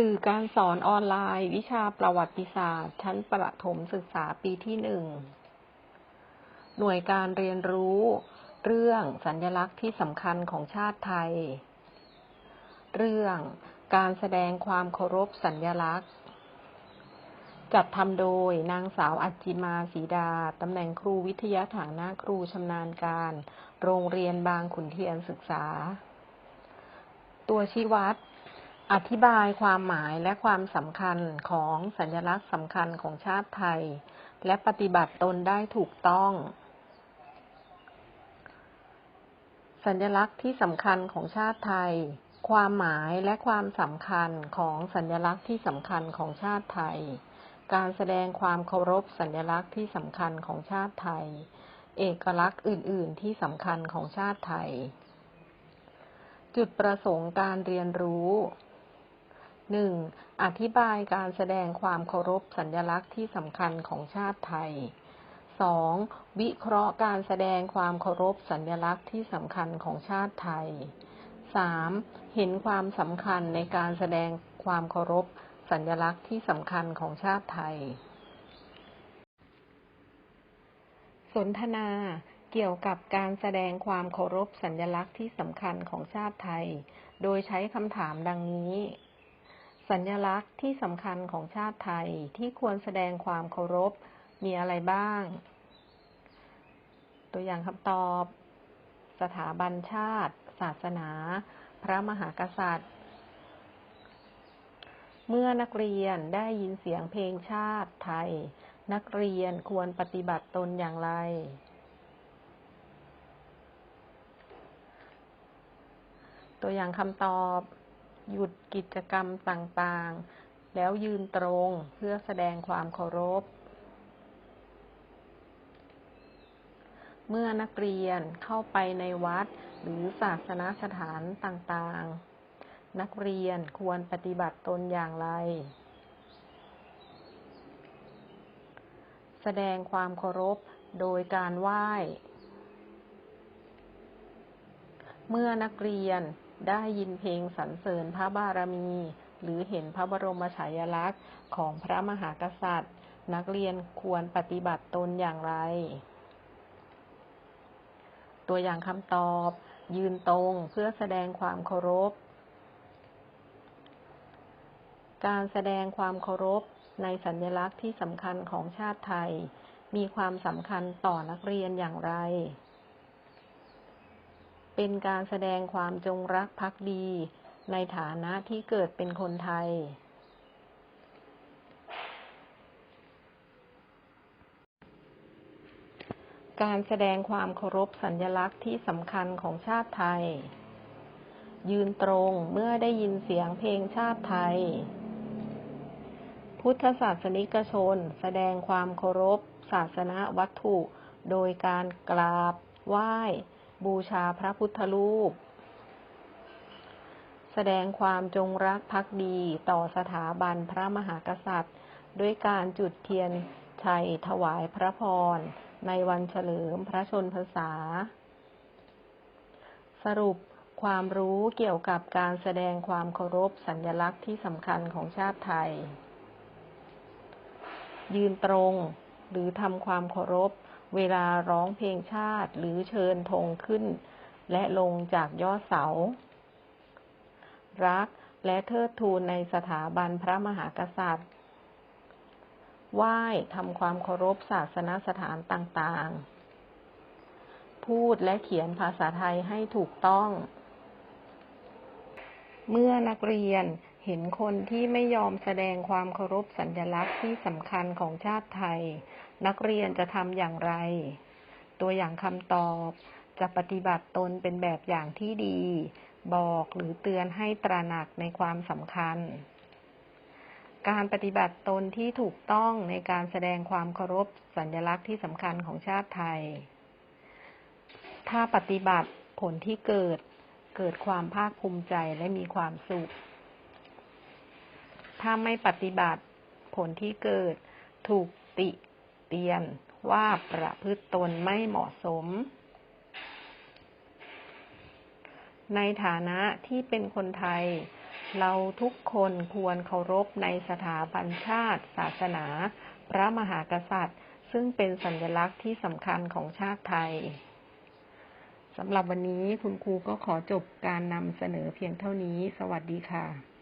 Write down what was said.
สื่อการสอนออนไลน์ วิชาประวัติศาสตร์ ชั้นประถมศึกษาปีที่หนึ่ง หน่วยการเรียนรู้ เรื่องสัญลักษณ์ที่สำคัญของชาติไทย เรื่องการแสดงความเคารพสัญลักษณ์ จัดทำโดยนางสาวอัจจิมาศรีดา ตำแหน่งครูวิทยาฐานะครูชำนาญการ โรงเรียนบางขุนเทียนศึกษา ตัวชี้วัด อธิบายความหมายและความสำคัญของสัญลักษณ์สำคัญของชาติไทย และปฏิบัติตนได้ถูกต้อง สัญลักษณ์ที่สำคัญของชาติไทย ความหมายและความสำคัญของสัญลักษณ์ที่สำคัญของชาติไทย การแสดงความเคารพสัญลักษณ์ที่สำคัญของชาติไทย เอกลักษณ์อื่น ๆ ที่สำคัญของชาติไทย จุดประสงค์การเรียนรู้ หนึ่งอธิบายการแสดงความเคารพสัญลักษณ์ที่สำคัญของชาติไทยสองวิเคราะห์การแสดงความเคารพสัญลักษณ์ที่สำคัญของชาติไทยสามเห็นความสำคัญในการแสดงความเคารพสัญลักษณ์ที่สำคัญของชาติไทย สนทนาเกี่ยวกับการแสดงความเคารพสัญลักษณ์ที่สำคัญของชาติไทย โดยใช้คำถามดังนี้ สัญลักษณ์ที่สำคัญของชาติไทยที่ควรแสดงความเคารพมีอะไรบ้าง ตัวอย่างคำตอบ สถาบันชาติ ศาสนา พระมหากษัตริย์ เมื่อนักเรียนได้ยินเสียงเพลงชาติไทย นักเรียนควรปฏิบัติตนอย่างไร ตัวอย่างคำตอบ หยุดกิจกรรมต่างๆ แล้วยืนตรงเพื่อแสดงความเคารพ เมื่อนักเรียนเข้าไปในวัดหรือศาสนสถานต่างๆ นักเรียนควรปฏิบัติตนอย่างไร แสดงความเคารพโดยการไหว้ เมื่อนักเรียน ได้ยินเพลงสรรเสริญพระบารมี หรือเห็นพระบรมฉายาลักษณ์ของพระมหากษัตริย์ นักเรียนควรปฏิบัติตนอย่างไร ตัวอย่างคำตอบ ยืนตรงเพื่อแสดงความเคารพ การแสดงความเคารพในสัญลักษณ์ที่สำคัญของชาติไทย มีความสำคัญต่อนักเรียนอย่างไร เป็นการแสดงความจงรักภักดี ในฐานะที่เกิดเป็นคนไทย การแสดงความเคารพสัญลักษณ์ที่สำคัญของชาติไทย ยืนตรงเมื่อได้ยินเสียงเพลงชาติไทย พุทธศาสนิกชน แสดงความเคารพศาสนาวัตถุ โดยการกราบไหว้ บูชาพระพุทธรูป แสดงความจงรักภักดีต่อสถาบันพระมหากษัตริย์ ด้วยการจุดเทียนชัยถวายพระพร ในวันเฉลิมพระชนพรรษา สรุปความรู้เกี่ยวกับการแสดงความเคารพสัญลักษณ์ที่สำคัญของชาติไทย ยืนตรงหรือทำความเคารพ เวลาร้องเพลงชาติหรือเชิญธงขึ้น และลงจากยอดเสา รักและเทิดทูนในสถาบันพระมหากษัตริย์ ไหว้ทำความเคารพศาสนสถานต่างๆ พูดและเขียนภาษาไทยให้ถูกต้อง เมื่อนักเรียน เห็นคนที่ไม่ยอมแสดงความเคารพสัญลักษณ์ที่สำคัญของชาติไทย นักเรียนจะทำอย่างไร ตัวอย่างคำตอบ จะปฏิบัติตนเป็นแบบอย่างที่ดี บอกหรือเตือนให้ตระหนักในความสำคัญ การปฏิบัติตนที่ถูกต้องในการแสดงความเคารพสัญลักษณ์ที่สำคัญของชาติไทย ถ้าปฏิบัติผลที่เกิดเกิดความภาคภูมิใจและมีความสุข ถ้าไม่ปฏิบัติผลที่เกิด ถูกติเตียนว่าประพฤติตนไม่เหมาะสม ในฐานะที่เป็นคนไทย เราทุกคนควรเคารพในสถาบันชาติ ศาสนา พระมหากษัตริย์ ซึ่งเป็นสัญลักษณ์ที่สำคัญของชาติไทยสำหรับวันนี้คุณครูก็ขอจบการนำเสนอเพียงเท่านี้ สวัสดีค่ะ